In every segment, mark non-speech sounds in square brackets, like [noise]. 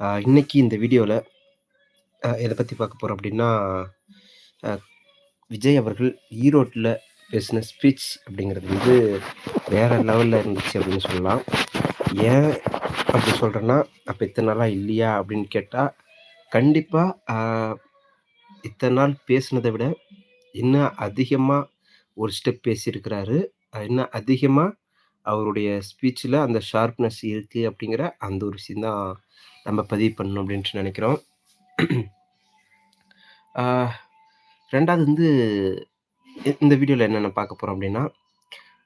இன்னைக்கு இந்த வீடியோவில் எதை பற்றி பார்க்க போகிறோம் அப்படின்னா விஜய் அவர்கள் ஈரோட்டில் பேசின ஸ்பீச் அப்படிங்கிறது வந்து வேறு லெவலில் இருந்துச்சு அப்படின்னு சொல்லலாம். ஏன் அப்படி சொல்கிறேன்னா அப்போ இத்தனை நாளாக இல்லையா அப்படின்னு கேட்டால் கண்டிப்பாக இத்தனை நாள் பேசினதை விட, இன்னும் அதிகமாக ஒரு ஸ்டெப் பேசியிருக்கிறாரு. இன்னும் அதிகமாக அவருடைய ஸ்பீச்சில் அந்த ஷார்ப்னஸ் இருக்குது அப்படிங்கிற அந்த ஒரு விஷயம் தான் நம்ம பதிவு பண்ணணும் அப்படின்ட்டு நினைக்கிறோம். [clears throat] ரெண்டாவது வந்து இந்த வீடியோவில் என்னென்ன பார்க்க போகிறோம் அப்படின்னா,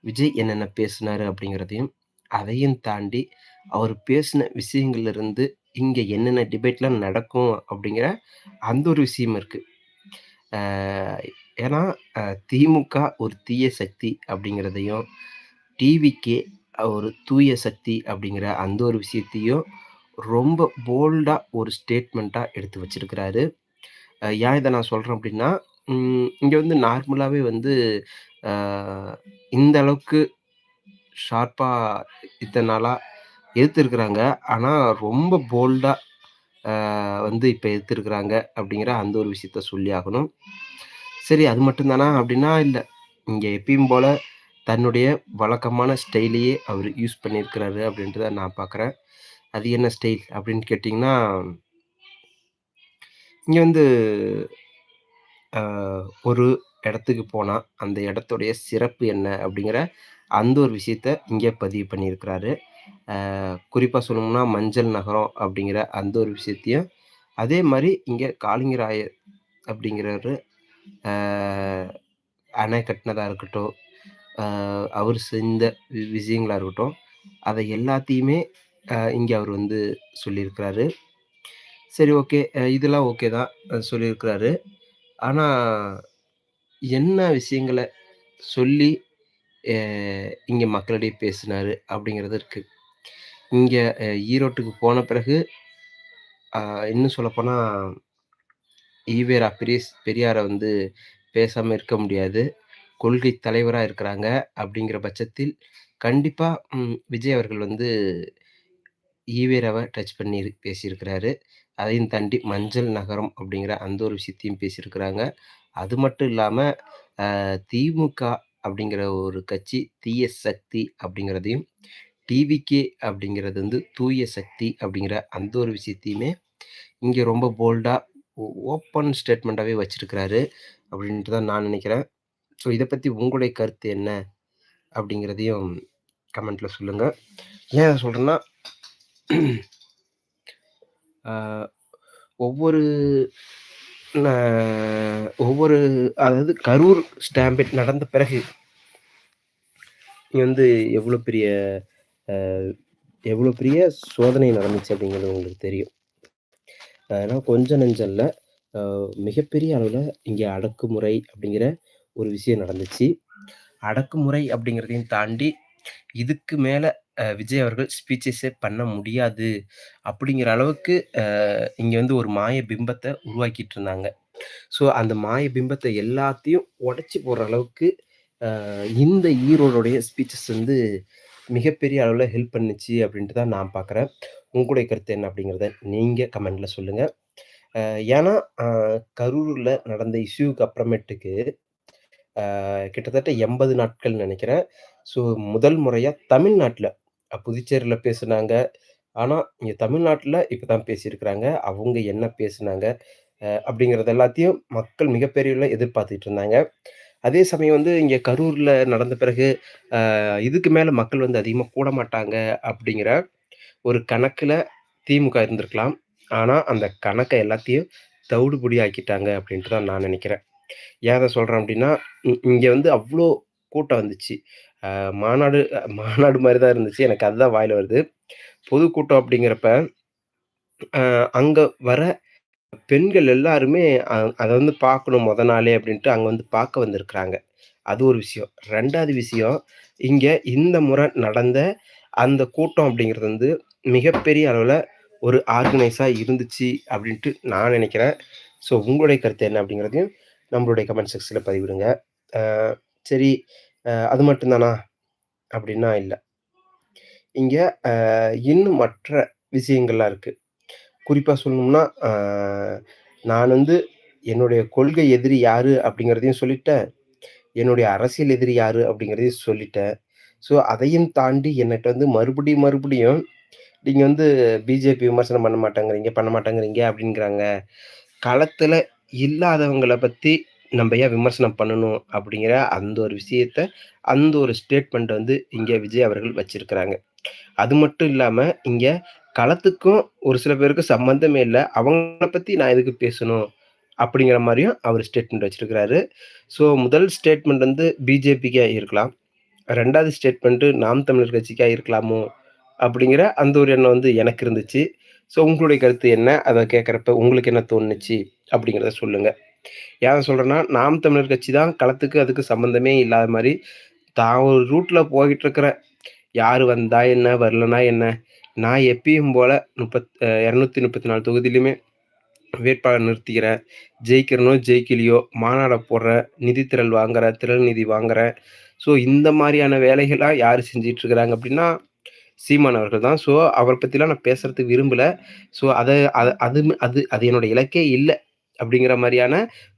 விஜய் என்னென்ன பேசினார் அப்படிங்கிறதையும், அதையும் தாண்டி அவர் பேசின விஷயங்கள்லேருந்து இங்கே என்னென்ன டிபேட்லாம் நடக்கும் அப்படிங்கிற அந்த ஒரு விஷயம் இருக்குது ஏன்னா, திமுக ஒரு தீய சக்தி அப்படிங்கிறதையும், டிவிக்கு ஒரு தூய சக்தி அப்படிங்கிற அந்த ஒரு விஷயத்தையும் ரொம்ப போல்டாக ஒரு ஸ்டேட்மெண்ட்டாக எடுத்து வச்சிருக்கிறாரு. ஏன் இதை நான் சொல்கிறேன் அப்படின்னா இங்கே வந்து நார்மலாகவே வந்து இந்த அளவுக்கு ஷார்ப்பாக இத்தனை நாளாக எதிர்த்திருக்கிறாங்க. ஆனால் ரொம்ப போல்டாக வந்து இப்போ எடுத்துருக்குறாங்க அப்படிங்கிற அந்த ஒரு விஷயத்த சொல்லி ஆகணும். சரி அது மட்டும்தானா அப்படின்னா இல்லை இங்கே எப்பயும் போல் தன்னுடைய வழக்கமான ஸ்டைலையே அவர் யூஸ் பண்ணியிருக்கிறாரு அப்படின்றத தான் நான் பார்க்குறேன். அது என்ன ஸ்டைல் அப்படின்னு கேட்டிங்கன்னா இங்கே வந்து ஒரு இடத்துக்கு போனால் அந்த இடத்துடைய சிறப்பு என்ன அப்படிங்கிற அந்த ஒரு விஷயத்த இங்கே பதிவு பண்ணியிருக்கிறாரு. குறிப்பாக சொல்லணும்னா, மஞ்சள் நகரம் அப்படிங்கிற அந்த ஒரு விஷயத்தையும், அதே மாதிரி இங்கே காளிங்கராயர் அப்படிங்கிறவரு அணை கட்டினதாக இருக்கட்டும், அவர் செஞ்ச வி இருக்கட்டும், அதை எல்லாத்தையுமே இங்கே அவர் வந்து சொல்லியிருக்கிறாரு. சரி ஓகே. இதெல்லாம் ஓகே தான். சொல்லியிருக்கிறாரு. ஆனால் என்ன விஷயங்களை சொல்லி இங்கே மக்களிடையே பேசினாரு அப்படிங்கிறது இருக்குது இங்கே ஈரோட்டுக்கு போன பிறகு இன்னும் சொல்லப்போனால் ஈவேரா பெரிய பெரியாரை வந்து பேசாமல் இருக்க முடியாது. கொள்கை தலைவராக இருக்கிறாங்க அப்படிங்கிற பட்சத்தில், கண்டிப்பாக விஜய் அவர்கள் வந்து ஈவேராவ டச் பண்ணி பேசியிருக்கிறாரு. அதையும் தாண்டி மஞ்சள் நகரம் அப்படிங்கிற அந்த ஒரு விஷயத்தையும் பேசியிருக்கிறாங்க. அது மட்டும் இல்லாமல் திமுக அப்படிங்கிற ஒரு கட்சி தீய சக்தி அப்படிங்கிறதையும், டிவிகே அப்படிங்கிறது வந்து தூய சக்தி அப்படிங்கிற அந்த ஒரு விஷயத்தையுமே இங்கே ரொம்ப போல்டாக ஓ ஓப்பன் ஸ்டேட்மெண்ட்டாகவே வச்சிருக்கிறாரு அப்படின்ட்டு தான் நான் நினைக்கிறேன். ஸோ இதை பற்றி உங்களுடைய கருத்து என்ன? அப்படிங்கிறதையும் கமெண்ட்டில் சொல்லுங்கள் ஏன் சொல்கிறேன்னா ஒவ்வொரு ஒவ்வொரு அதாவது கரூர் ஸ்டாம்பேட் நடந்த பிறகு, இங்கே வந்து எவ்வளோ பெரிய எவ்வளோ பெரிய சோதனை நடந்துச்சு அப்படிங்கிறது உங்களுக்கு தெரியும். அதனால் கொஞ்சம் நெஞ்சல்ல மிகப்பெரிய அளவில் இங்கே அடக்குமுறை அப்படிங்கிற ஒரு விஷயம் நடந்துச்சு. அடக்குமுறை அப்படிங்கிறதையும் தாண்டி, இதுக்கு மேலே அ விஜய் அவர்கள் ஸ்பீச்சஸே பண்ண முடியாது. அப்படிங்கிற அளவுக்கு அ இங்க வந்து ஒரு மாய பிம்பத்த உருவாக்கிட்டு இருந்தாங்க. ஸோ அந்த மாய பிம்பத்த எல்லாத்தையும் உடைச்சு போடுற அளவுக்கு அ இந்த ஈரோடுடைய ஸ்பீச்சஸ் வந்து மிகப்பெரிய அளவுல ஹெல்ப் பண்ணுச்சு அப்படின்ட்டு தான் நான் பார்க்குறேன். உங்களுடைய கருத்து என்ன அப்படிங்கிறத நீங்க கமெண்ட்ல சொல்லுங்க. அ ஏன்னா, அ கரூர்ல நடந்த இஷ்யூக்கு அப்புறமேட்டுக்கு அ கிட்டத்தட்ட 80 நாட்கள் நெனைக்கிறேன். ஸோ முதல் முறையா தமிழ்நாட்ல புதுச்சேரியில் பேசுனாங்க. ஆனால் இங்கே தமிழ்நாட்டில் இப்போ தான் பேசியிருக்கிறாங்க. அவங்க என்ன பேசுனாங்க? அப்படிங்கிறது எல்லாத்தையும் மக்கள் மிகப்பெரிய எதிர்பார்த்துட்டு இருந்தாங்க. அதே சமயம் வந்து இங்கே கரூரில் நடந்த பிறகு, இதுக்கு மேலே மக்கள் வந்து அதிகமாக கூட மாட்டாங்க அப்படிங்கிற ஒரு கணக்கில் திமுக இருந்திருக்கலாம். ஆனால் அந்த கணக்கை எல்லாத்தையும் தவிடுபொடி ஆக்கிட்டாங்க அப்படின்ட்டு தான் நான் நினைக்கிறேன் ஏன் அதை சொல்கிறேன் அப்படின்னா இங்கே வந்து அவ்வளோ கூட்டம் வந்துச்சு. மாநாடு மாநாடு மாதிரி தான் இருந்துச்சு. எனக்கு அதுதான் வாயில் வருது. பொதுக்கூட்டம் அப்படிங்கிறப்ப அங்கே வர பெண்கள் எல்லாருமே அதை வந்து பார்க்கணும் முத நாளே அப்படின்ட்டு அங்கே வந்து பார்க்க வந்திருக்கிறாங்க. அது ஒரு விஷயம். ரெண்டாவது விஷயம், இங்கே இந்த முறை நடந்த அந்த கூட்டம் அப்படிங்கிறது வந்து மிகப்பெரிய அளவில் ஒரு ஆர்கனைஸாக இருந்துச்சு அப்படின்ட்டு நான் நினைக்கிறேன் ஸோ உங்களுடைய கருத்து என்ன அப்படிங்கிறதையும் நம்மளுடைய கமெண்ட் செக்ஷனில் பதிவிடுங்க. சரி அது மட்டும்தானா அப்படின்னா இல்லை இங்கே இன்னும் மற்ற விஷயங்கள்லாம் இருக்குது குறிப்பாக சொல்லணும்னா, நான் வந்து என்னுடைய கொள்கை எதிரி யார் அப்படிங்கிறதையும் சொல்லிட்டேன். என்னுடைய அரசியல் எதிரி யார் அப்படிங்கிறதையும் சொல்லிட்டேன். ஸோ அதையும் தாண்டி என்னட்ட வந்து மறுபடியும் மறுபடியும் நீங்கள் வந்து பிஜேபி விமர்சனம் பண்ண மாட்டேங்கிறீங்க, பண்ண மாட்டேங்கிறீங்க அப்படிங்கிறாங்க. களத்தில் இல்லாதவங்களை பற்றி நம்ம ஏன் விமர்சனம் பண்ணணும் அப்படிங்கிற அந்த ஒரு விஷயத்த, அந்த ஒரு ஸ்டேட்மெண்ட் வந்து இங்கே விஜய் அவர்கள் வச்சிருக்கிறாங்க. அது மட்டும் இல்லாமல் இங்கே களத்துக்கும் ஒரு சில பேருக்கு சம்மந்தமே இல்லை அவங்கள பற்றி நான் எதுக்கு பேசணும்? அப்படிங்கிற மாதிரியும் அவர் ஸ்டேட்மெண்ட் வச்சிருக்கிறாரு. ஸோ முதல் ஸ்டேட்மெண்ட் வந்து பிஜேபிக்காக இருக்கலாம். ரெண்டாவது ஸ்டேட்மெண்ட்டு நாம் தமிழர் கட்சிக்காக இருக்கலாமோ? அப்படிங்கிற அந்த ஒரு எண்ணம் வந்து எனக்கு இருந்துச்சு. ஸோ உங்களுடைய கருத்து என்ன? அதை கேட்குறப்ப உங்களுக்கு என்ன தோணுச்சு? அப்படிங்கிறத சொல்லுங்கள் ஏன் சொல்கிறேன்னா நாம் தமிழர் கட்சி தான் களத்துக்கு அதுக்கு சம்மந்தமே இல்லாத மாதிரி தான் ஒரு ரூட்டில் போயிட்டு இருக்கிற யார் வந்தா என்ன? வரலனா என்ன? நான் எப்பயும் போல் முப்பத் இரநூத்தி முப்பத்தி நாலு தொகுதியிலுமே வேட்பாளர் நிறுத்திக்கிறேன். ஜெயிக்கிறனோ, ஜெயிக்கலையோ, மாநாட போடுறேன், நிதி திரள் வாங்குறேன், திரள் நிதி வாங்குறேன். ஸோ இந்த மாதிரியான வேலைகளாக யார் செஞ்சிட்ருக்கிறாங்க அப்படின்னா, சீமான் அவர்கள் தான். ஸோ அவரை பற்றிலாம் நான் பேசுறதுக்கு விரும்பலை ஸோ அதை அது அது அது என்னோட இலக்கே இல்லை அப்படிங்கிற மாதிரியான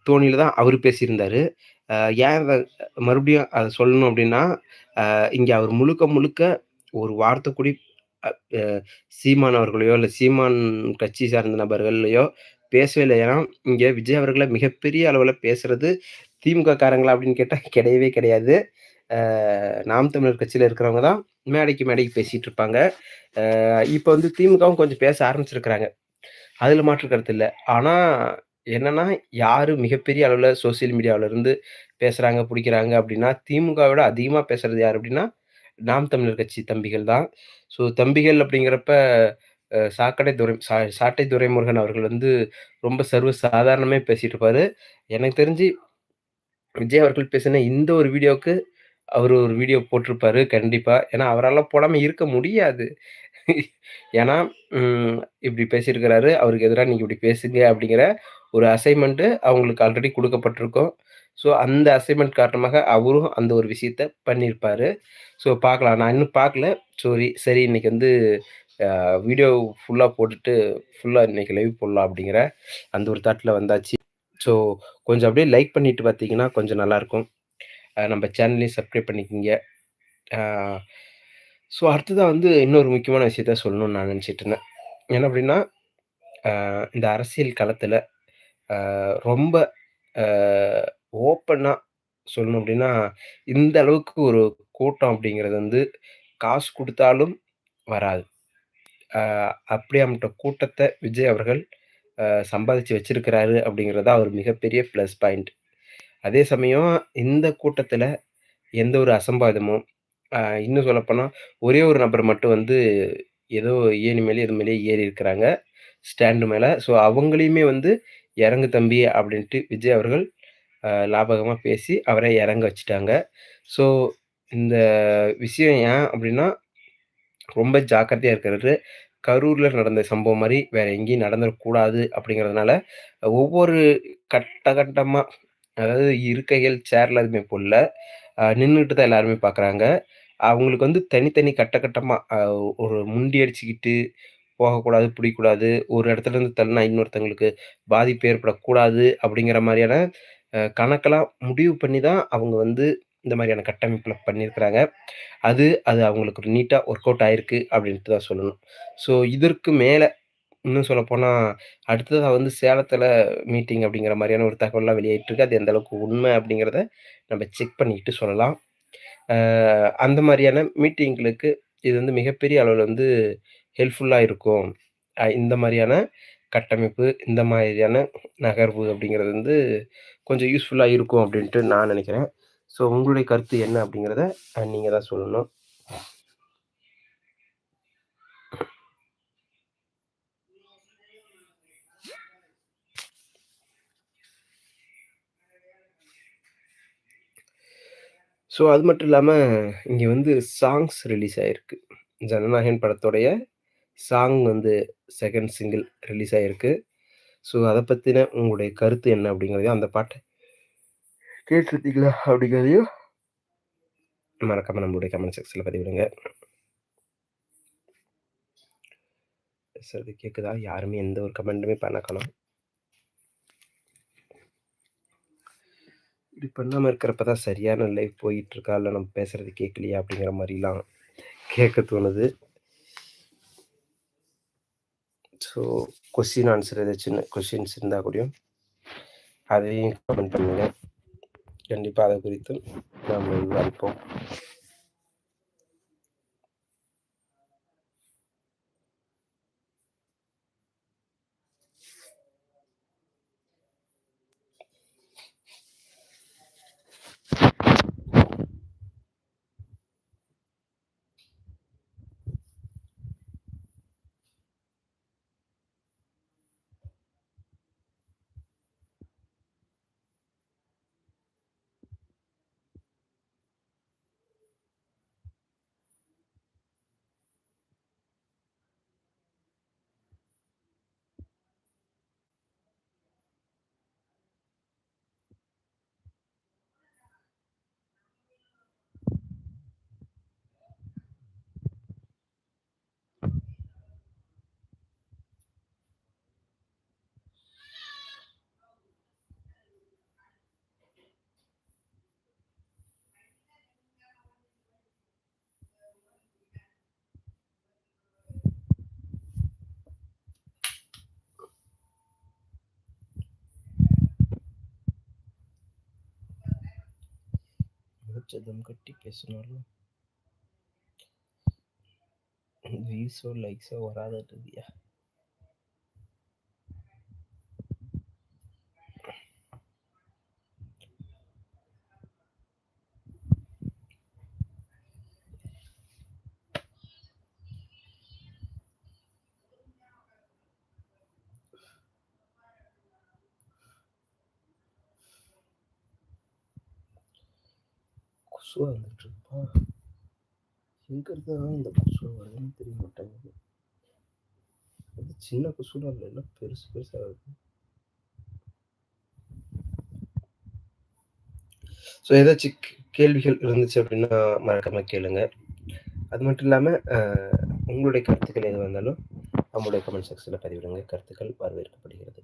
தோணியில் தான் அவர் பேசியிருந்தார் ஏன் அதை மறுபடியும் அதை சொல்லணும் அப்படின்னா, இங்கே அவர் முழுக்க முழுக்க ஒரு வார்த்தை கூடி சீமான் அவர்களையோ, இல்லை சீமான் கட்சி சார்ந்த நபர்களையோ பேசவே இல்லை ஏன்னா, இங்கே விஜய் அவர்களை மிகப்பெரிய அளவில் பேசுறது திமுக காரங்களா அப்படின்னு கேட்டால் கிடையவே கிடையாது. நாம் தமிழர் கட்சியில் இருக்கிறவங்க தான் மேடைக்கு மேடைக்கு பேசிகிட்டு இருப்பாங்க. இப்போ வந்து திமுகவும் கொஞ்சம் பேச ஆரம்பிச்சிருக்கிறாங்க. அதில் மாற்று கருத்து இல்லை ஆனால் என்னன்னா, யார் மிகப்பெரிய அளவில் சோசியல் மீடியாவிலேருந்து இருந்து பிடிக்கிறாங்க அப்படின்னா, திமுகவை விட அதிகமாக பேசுறது யார் அப்படின்னா, நாம் தமிழர் கட்சி தம்பிகள் தான். ஸோ தம்பிகள் அப்படிங்கிறப்ப சாக்கடை துரை சா சாட்டை துரைமுருகன் அவர்கள் வந்து ரொம்ப சர்வ சாதாரணமே பேசிட்டு இருப்பாரு. எனக்கு தெரிஞ்சு விஜய் அவர்கள் பேசின இந்த ஒரு வீடியோவுக்கு அவர் ஒரு வீடியோ போட்டிருப்பாரு கண்டிப்பா. ஏன்னா, அவரால் போடாம இருக்க முடியாது. ஏன்னா, இப்படி பேசியிருக்கிறாரு. அவருக்கு எதிராக நீங்கள் இப்படி பேசுங்க அப்படிங்கிற ஒரு அசைன்மெண்ட்டு அவங்களுக்கு ஆல்ரெடி கொடுக்கப்பட்டிருக்கும் ஸோ அந்த அசைன்மெண்ட் காரணமாக அவரும் அந்த ஒரு விஷயத்த பண்ணியிருப்பாரு. ஸோ பார்க்கலாம். நான் இன்னும் பார்க்கல. சோரி சரி இன்னைக்கு வந்து வீடியோ ஃபுல்லாக போட்டுட்டு, ஃபுல்லாக இன்னைக்கு லைவ் போடலாம் அப்படிங்கிற அந்த ஒரு தாட்டில் வந்தாச்சு. ஸோ கொஞ்சம் அப்படியே லைக் பண்ணிட்டு பார்த்தீங்கன்னா, கொஞ்சம் நல்லாயிருக்கும். நம்ம சேனலையும் சப்ஸ்கிரைப் பண்ணிக்கங்க. ஸோ அடுத்ததாக வந்து இன்னொரு முக்கியமான விஷயத்த சொல்லணும்னு நான் நினச்சிட்டு இருந்தேன். என்ன அப்படின்னா, இந்த அரசியல் களத்தில் ரொம்ப ஓப்பனாக சொல்லணும் அப்படின்னா, இந்த அளவுக்கு ஒரு கூட்டம் அப்படிங்கிறது வந்து காசு கொடுத்தாலும் வராது. அ கூட்டத்தை விஜய் அவர்கள் சம்பாதிச்சு வச்சிருக்கிறாரு அப்படிங்கிறது தான் ஒரு மிகப்பெரிய ப்ளஸ் பாயிண்ட். அதே சமயம் இந்த கூட்டத்தில் எந்த ஒரு அசம்பாவிதமும் இன்னும் சொல்லப்போனா, ஒரே ஒரு நபர் மட்டும் வந்து ஏதோ ஏணி மேலே எது மேலேயே ஏறி இருக்கிறாங்க. ஸ்டாண்டு மேல. ஸோ அவங்களையுமே வந்து "இறங்கு தம்பி" அப்படின்ட்டு விஜய் அவர்கள் லாபகமாக பேசி அவரை இறங்க வச்சுட்டாங்க. ஸோ இந்த விஷயம் ஏன் அப்படின்னா, ரொம்ப ஜாக்கிரதையாக இருக்கிறது. கரூரில் நடந்த சம்பவம் மாதிரி வேற எங்கேயும் நடந்துடக்கூடாது அப்படிங்கிறதுனால, ஒவ்வொரு கட்ட கட்டமாக அதாவது இருக்கைகள், சேர்ல எதுவுமே போடல. அ நின்னுட்டு தான் எல்லாருமே பார்க்குறாங்க. அவங்களுக்கு வந்து தனித்தனி கட்ட கட்டமா அ ஒரு முண்டி அடிச்சுக்கிட்டு போகக்கூடாது, பிடிக்கக்கூடாது. ஒரு இடத்துலருந்து தள்ளுனா இன்னொருத்தவங்களுக்கு பாதிப்பு ஏற்படக்கூடாது அப்படிங்கிற மாரியான அ கணக்கெல்லாம் முடிவு பண்ணி தான் அவங்க வந்து இந்த மாரியான கட்டமைப்புல பண்ணியிருக்கிறாங்க. அது அது அவங்களுக்கு ஒரு நீட்டா ஒர்க் அவுட் ஆயிருக்கு அப்படின்ட்டு தான் சொல்லணும். ஸோ இதற்கு மேல இன்னும் சொல்லப்போனா, அடுத்ததா வந்து சேலத்தில் மீட்டிங் அப்படிங்கிற மாரியான ஒரு தகவல்லாம் வெளியிட்டிருக்கு அது எந்த அளவுக்கு உண்மை அப்படிங்கிறத நம்ம செக் பண்ணிட்டு சொல்லலாம். அ அந்த மாரியான மீட்டிங்களுக்கு இது வந்து மிகப்பெரிய அளவுல வந்து ஹெல்ப்ஃபுல்லா இருக்கும். அ இந்த மாரியான கட்டமைப்பு, இந்த மாதிரியான நகர்வு அப்படிங்கிறது வந்து கொஞ்சம் யூஸ்ஃபுல்லா இருக்கும் அப்படின்ட்டு நான் நெனைக்கிறேன். ஸோ உங்களுடைய கருத்து என்ன அப்படிங்கிறத அ நீங்க தான் சொல்லணும். ஸோ அது மட்டும் இல்லாம, இங்க வந்து சாங்ஸ் ரிலீஸ் ஆயிருக்கு. ஜனநாயகன் படத்தோடைய சாங் வந்து 2ண்ட் சிங்கிள் ரிலீஸ் ஆயிருக்கு. ஸோ அத பத்தின உங்களுடைய கருத்து என்ன அப்படிங்கிறதையும், அந்த பாட்ட கேட்டிருக்கீங்களா அப்படிங்கிறதையும் மறக்காம நம்மளுடைய கமெண்ட் செக்ஷன்ல பதிவிடுங்க. பேசுறது கேட்குதா? யாருமே எந்த ஒரு கமெண்ட்டுமே பண்ண காணோம். இப்படி பண்ணாமல் இருக்கிறப்ப தான் சரியான லைஃப் போயிட்டுருக்கா? இல்லை நம்ம பேசுகிறது கேட்கலையா? அப்படிங்கிற மாதிரிலாம் கேட்க தோணுது. ஸோ கொஸ்டின் ஆன்சர் ஏதாச்சும் கொஸ்டின்ஸ் இருந்தால் கூடயும் அதையும் கமெண்ட் பண்ணுங்க. கண்டிப்பாக அதை குறித்தும் நாம் விவாதிப்போம். மூச்சதம் கட்டி பேசினாலும் வியூஸோ, லைக்ஸோ வராதுன்றியா? கொசுவா வந்துட்டுருக்குப்பா. எங்கருந்து தான் இந்த கொசு வருதுன்னு தெரிய மாட்டேங்குது. அது சின்ன கொசுலாம் இல்ல. எல்லாம் பெருசு பெருசாக இருக்கும் ஸோ ஏதாச்சும் கேள்விகள் இருந்துச்சு அப்படின்னா மறக்காம கேளுங்க. அது மட்டும் இல்லாமல் உங்களுடைய கருத்துக்கள் எது வந்தாலும் நம்மளுடைய கமெண்ட் செக்ஷனில் பதிவிடுங்க. கருத்துக்கள் வரவேற்கப்படுகிறது.